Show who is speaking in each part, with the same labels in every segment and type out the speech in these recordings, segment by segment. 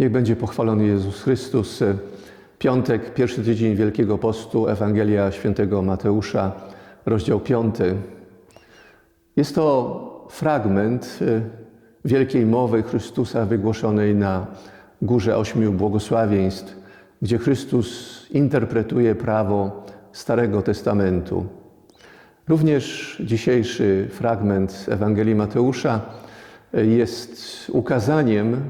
Speaker 1: Niech będzie pochwalony Jezus Chrystus. Piątek, pierwszy tydzień Wielkiego Postu, Ewangelia Świętego Mateusza, rozdział 5. Jest to fragment y, wielkiej mowy Chrystusa wygłoszonej na Górze Ośmiu Błogosławieństw, gdzie Chrystus interpretuje prawo Starego Testamentu. Również dzisiejszy fragment Ewangelii Mateusza y, jest ukazaniem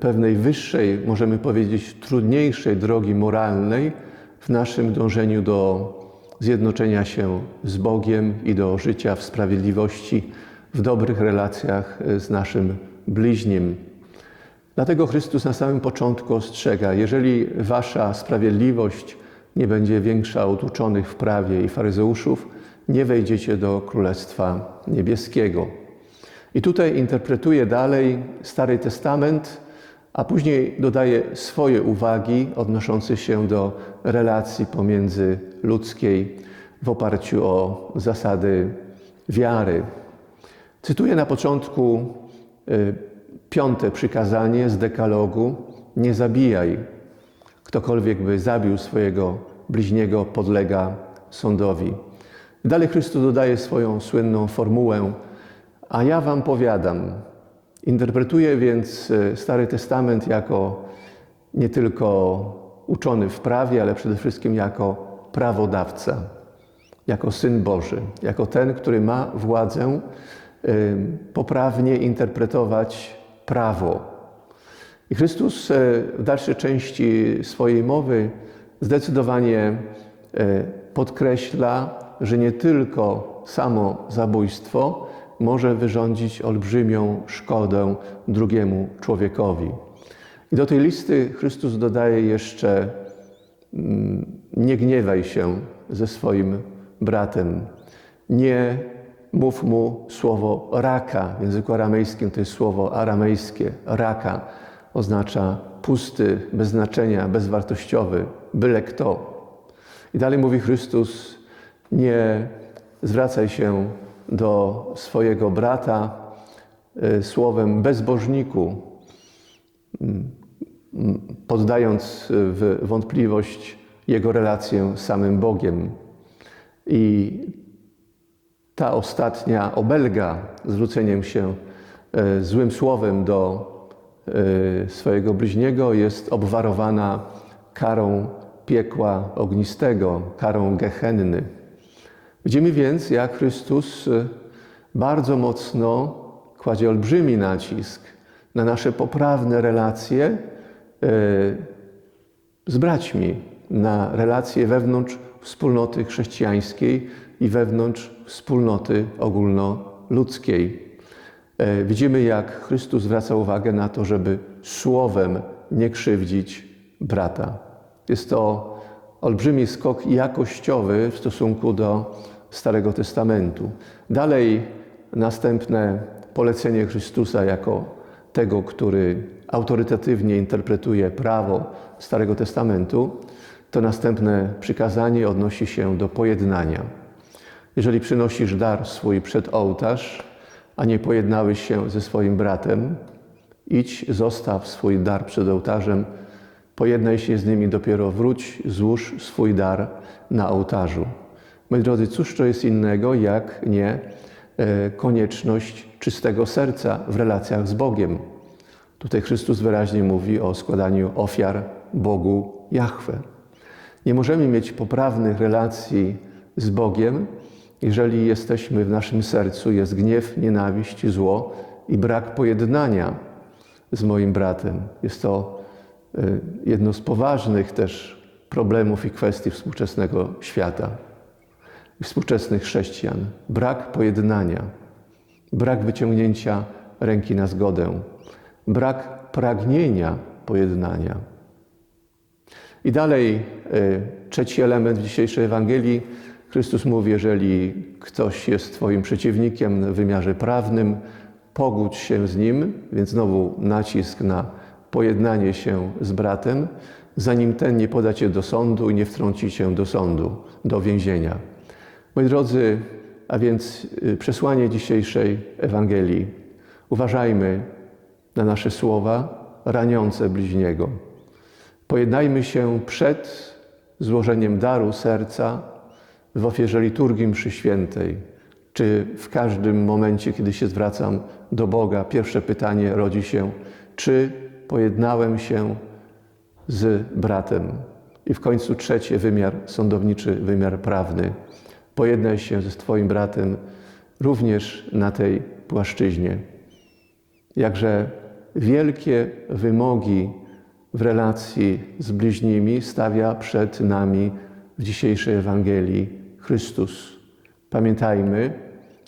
Speaker 1: pewnej wyższej, możemy powiedzieć trudniejszej drogi moralnej w naszym dążeniu do zjednoczenia się z Bogiem i do życia w sprawiedliwości, w dobrych relacjach z naszym bliźnim. Dlatego Chrystus na samym początku ostrzega: jeżeli wasza sprawiedliwość nie będzie większa od uczonych w prawie i faryzeuszów, nie wejdziecie do Królestwa Niebieskiego. I tutaj interpretuje dalej Stary Testament, a później dodaje swoje uwagi odnoszące się do relacji pomiędzy ludzkiej w oparciu o zasady wiary. Cytuję na początku y, piąte przykazanie z dekalogu: Nie zabijaj. Ktokolwiek by zabił swojego bliźniego, podlega sądowi. Dalej Chrystus dodaje swoją słynną formułę: A ja wam powiadam. Interpretuje więc y, Stary Testament jako nie tylko uczony w prawie, ale przede wszystkim jako prawodawca, jako syn Boży, jako ten, który ma władzę y, poprawnie interpretować prawo. I Chrystus y, w dalszej części swojej mowy zdecydowanie podkreśla, że nie tylko samo zabójstwo może wyrządzić olbrzymią szkodę drugiemu człowiekowi. I do tej listy Chrystus dodaje jeszcze: Nie gniewaj się ze swoim bratem, nie mów mu słowo raka. W języku aramejskim to jest słowo aramejskie. Raka oznacza pusty, bez znaczenia, bezwartościowy, byle kto. I dalej mówi Chrystus: Nie zwracaj się do swojego brata słowem bezbożniku, poddając w wątpliwość jego relację z samym Bogiem. I ta ostatnia obelga zwróceniem się złym słowem do swojego bliźniego jest obwarowana karą piekła ognistego, karą gehenny. Widzimy więc, jak Chrystus bardzo mocno kładzie olbrzymi nacisk na nasze poprawne relacje z braćmi, na relacje wewnątrz wspólnoty chrześcijańskiej i wewnątrz wspólnoty ogólnoludzkiej. Widzimy, jak Chrystus zwraca uwagę na to, żeby słowem nie krzywdzić brata. Jest to olbrzymi skok jakościowy w stosunku do Starego Testamentu. Dalej następne polecenie Chrystusa jako tego, który autorytatywnie interpretuje prawo Starego Testamentu, to następne przykazanie odnosi się do pojednania. Jeżeli przynosisz dar swój przed ołtarz, a nie pojednałeś się ze swoim bratem, idź, zostaw swój dar przed ołtarzem, pojednaj się z nimi, dopiero wróć, złóż swój dar na ołtarzu. Moi drodzy, cóż to jest innego, jak nie konieczność czystego serca w relacjach z Bogiem. Tutaj Chrystus wyraźnie mówi o składaniu ofiar Bogu Jahwe. Nie możemy mieć poprawnych relacji z Bogiem, jeżeli jesteśmy w naszym sercu, jest gniew, nienawiść, zło i brak pojednania z moim bratem. Jest to jedno z poważnych też problemów i kwestii współczesnego świata współczesnych chrześcijan. Brak pojednania, brak wyciągnięcia ręki na zgodę, brak pragnienia pojednania. I dalej trzeci element w dzisiejszej Ewangelii. Chrystus mówi, jeżeli ktoś jest Twoim przeciwnikiem w wymiarze prawnym, pogódź się z nim, więc znowu nacisk na pojednanie się z bratem, zanim ten nie poda Cię do sądu i nie wtrąci Cię do sądu, do więzienia. Moi drodzy, a więc przesłanie dzisiejszej Ewangelii. Uważajmy na nasze słowa, raniące bliźniego. Pojednajmy się przed złożeniem daru serca w ofierze liturgii mszy świętej, czy w każdym momencie, kiedy się zwracam do Boga, pierwsze pytanie rodzi się, czy pojednałem się z bratem. I w końcu trzecie wymiar sądowniczy, wymiar prawny. Pojednaj się ze Twoim bratem również na tej płaszczyźnie. Jakże wielkie wymogi w relacji z bliźnimi stawia przed nami w dzisiejszej Ewangelii Chrystus. Pamiętajmy,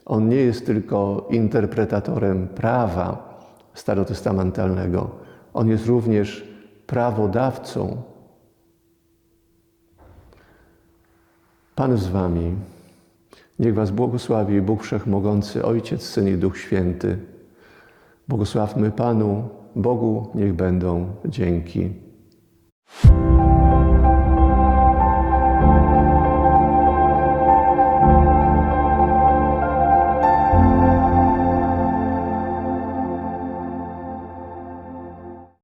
Speaker 1: On nie jest tylko interpretatorem prawa starotestamentalnego, On jest również prawodawcą. Pan z Wami. Niech Was błogosławi Bóg Wszechmogący, Ojciec, Syn i Duch Święty. Błogosławmy Panu, Bogu niech będą dzięki.